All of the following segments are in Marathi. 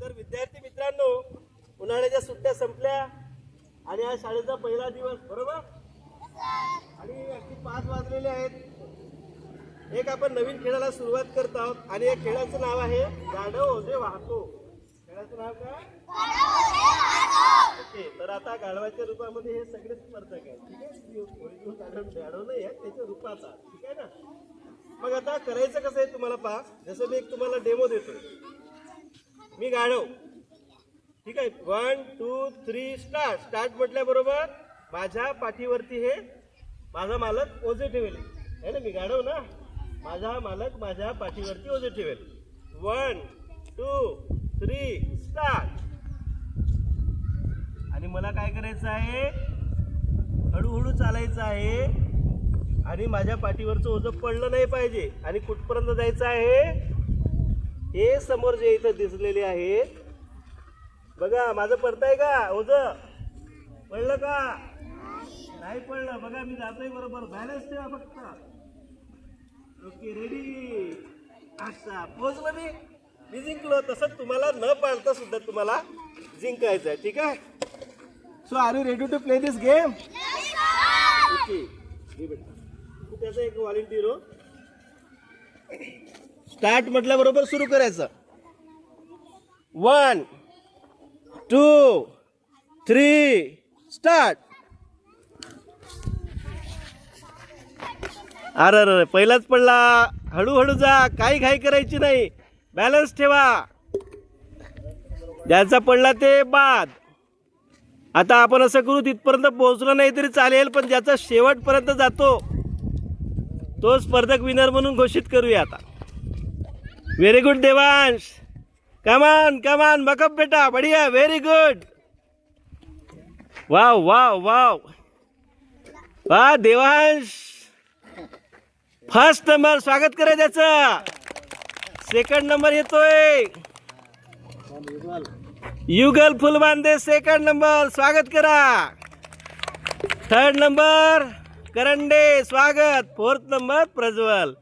तर विद्यार्थी मित्रांनो उन्हाळ्याच्या सुट्ट्या संपल्या आणि आज शाळेचा पहिला दिवस बरोबर? आणि अगदी पाच वाजलेले आहेत. एक आपण नवीन खेळाला सुरुवात करत आहोत आणि या खेळाचं नाव आहे गाढव ओझे वाहतो. खेळाचं नाव काय? ओके तर आता गाढवाच्या रूपामध्ये हे सगळे स्पर्धक आहेत ठीक आहे? गाढव नाही आहे त्याच्या रूपाचा ठीक आहे ना? मग आता करायचं कसं आहे तुम्हाला पहा. जसं मी एक तुम्हाला डेमो देतो मी गाढव. ठीक आहे? One two three start start म्हटल्याबरोबर माझ्या पाठीवरती हे माझा मालक ओझे ठेवेल. आहे ना? मी गाढव ना? माझा मालक माझ्या पाठीवरती ओझे ठेवेल. वन टू थ्री स्टार्ट आणि मला काय करायचं आहे? हळूहळू चालायचं आहे. आणि माझ्या पाठीवरचं ओझं पडलं नाही पाहिजे. आणि कुठपर्यंत जायचं आहे? हे समोर जे इथं दिसलेले आहे बघा माझं पडतंय का? ओझ? पडलं का? नाही पडलं. बघा मी जातोय बरोबर. बॅलन्स ठेवा फक्त. ओके रेडी अच्छा पोहोचलो मी मी जिंकलो. तसंच तुम्हाला न पाळता सुद्धा तुम्हाला जिंकायचं आहे. ठीक आहे? So are you ready to play this game okay त्याचा एक व्हॉलेंटियर हो. स्टार्ट म्हटल्याबरोबर सुरू करायचं. वन टू थ्री स्टार्ट अरे अरे पहिलाच पडला. हळूहळू जा. काही घाई करायची नाही. बॅलन्स ठेवा. ज्याचा पडला ते बाद. आता आपण असं करू तिथपर्यंत पोहोचलो नाही तरी चालेल पण ज्याचा शेवटपर्यंत जातो तो स्पर्धक विनर म्हणून घोषित करूया आता. व्हेरी गुड देवांश कमान कमान मकप बेटा बढिया very good wow wow wow वा देवांश फर्स्ट नंबर स्वागत करा त्याचं सेकंड नंबर येतोय युगल फुलबांदे सेकंड नंबर स्वागत करा थर्ड नंबर करंडे स्वागत फोर्थ नंबर प्रज्वल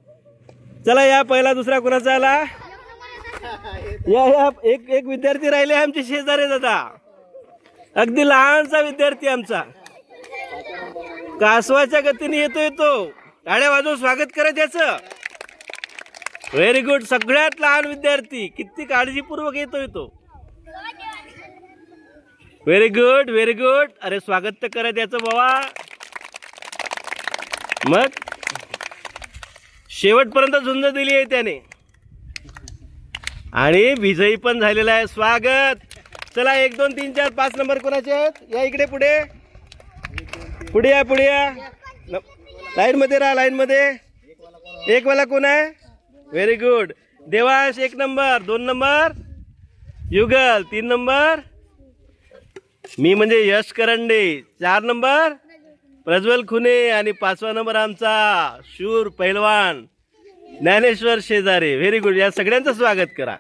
चला या पहिला दुसरा कुणाचा आला? या या एक एक विद्यार्थी राहिले आमचे शेजारी दादा अगदी लहानसा विद्यार्थी आमचा. कासवाच्या गतीने येतोय तो टाळ्या वाजवून स्वागत करा त्याचं व्हेरी गुड सगळ्यात लहान विद्यार्थी किती काळजीपूर्वक येतोय तो व्हेरी गुड व्हेरी गुड अरे स्वागत तर करा त्याचं बाबा. मग? शेवटपर्यंत झुंज दिली आहे त्याने. आणि विजयी पण झालेला आहे. स्वागत. चला एक दोन तीन चार पाच नंबर कोणाचे आहेत? या इकडे पुढे. पुढे या पुढे या. लाईनमध्ये राहा लाईनमध्ये. एक वाला कोण आहे? व्हेरी गुड देवाश एक नंबर. दोन नंबर. युगल तीन नंबर. मी म्हणजे यश करंडे चार नंबर. प्रज्वल खुने आणि पाचवा नंबर आमचा शूर पैलवान ज्ञानेश्वर शेजारे. व्हेरी गुड या सगळ्यांचं स्वागत करा.